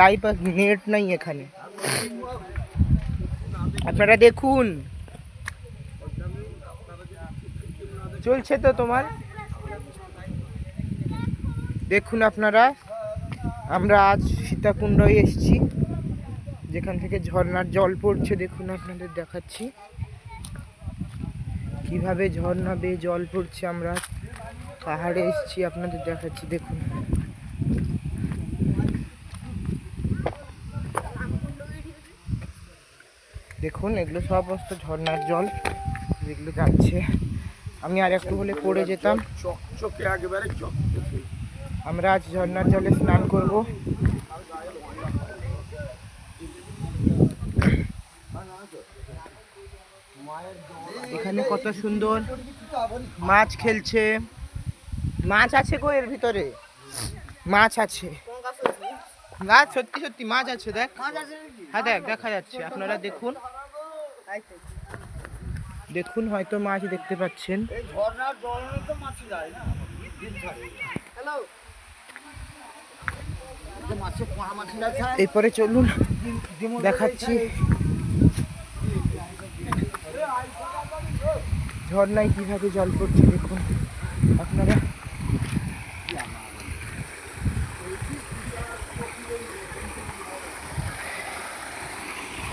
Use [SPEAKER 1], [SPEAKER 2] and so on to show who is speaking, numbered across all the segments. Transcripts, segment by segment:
[SPEAKER 1] Live net নাই এখানে। আপনারা দেখুন। চলছে তো তোমার? দেখুন আপনারা। আমরা আজ সীতাকুণ্ডয় এসেছি। যেখান থেকে ঝর্নার জল পড়ছে দেখুন আপনাদের দেখাচ্ছি। কীভাবে ঝর্ণা বেয়ে জল পড়ছে আমরা? পাহাড়ে এসেছি আপনাদের দেখাচ্ছি দেখুন। দেখুন এগুলো সমস্ত ঝর্ণার জল যেগুলো যাচ্ছে। আমি আর একটু হলে পড়ে যেতাম।
[SPEAKER 2] চকচকে একেবারে চকচকে।
[SPEAKER 1] আমরা আজ ঝর্ণার জলে স্নান করব। এখানে কত সুন্দর মাছ খেলছে। মাছ আছে গো এর ভিতরে। মাছ আছে। গাছ সত্যি সত্যি, মাছ আছে, দেখ। হ্যাঁ দেখ, দেখা যাচ্ছে। আপনারা দেখুন। দেখুন হয়তো মাছ দেখতে পাচ্ছেন।
[SPEAKER 2] এরপরে চলুন জল তো মাছ যায় না দিন ছাড়ে মাছে পোহা মাছ যায়
[SPEAKER 1] এরপরে চলুন দেখাচ্ছি ঝর্ণায় কীভাবে জল পড়ছে দেখুন আপনারা।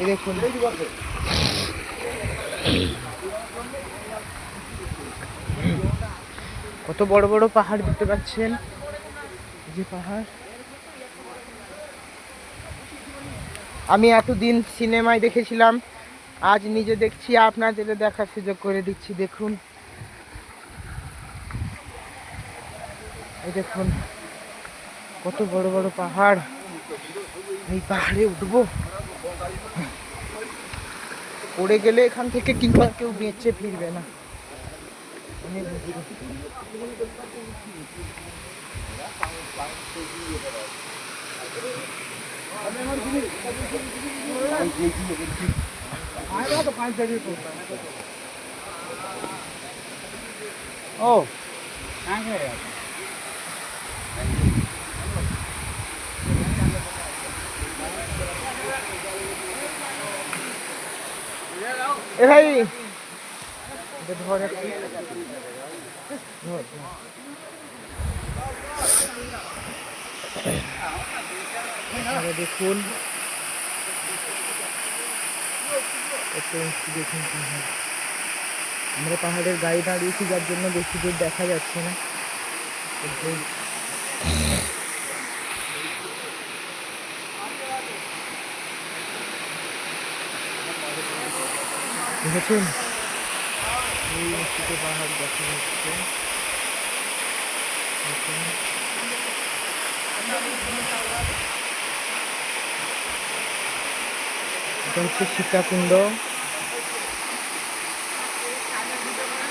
[SPEAKER 1] দেখুন। কত বড় বড় পাহাড় দেখতে পাচ্ছেন। যে পাহাড়। আমি এতদিন সিনেমায় দেখেছিলাম আজ নিজে দেখছি আপনাদের দেখার সুযোগ করে দিচ্ছি দেখুন এই দেখুন কত বড় বড় পাহাড় এই পাহাড়ে উঠবো পড়ে গেলে এখান থেকে কিংবা কেউ বেঁচে ফিরবে না। ও এ ভাই এটা ধর একটু। ধর, ধর। আপনারা দেখুন উঁচু দেখুন আমরা পাহাড়ের গায়ে দাঁড়িয়েছি, যার জন্য বেশি দূর দেখা যাচ্ছে না। দেখেছেন? এই উঁচুতে পাহাড় দেখা যাচ্ছে। দেখুন। এটা হচ্ছে সীতাকুণ্ড।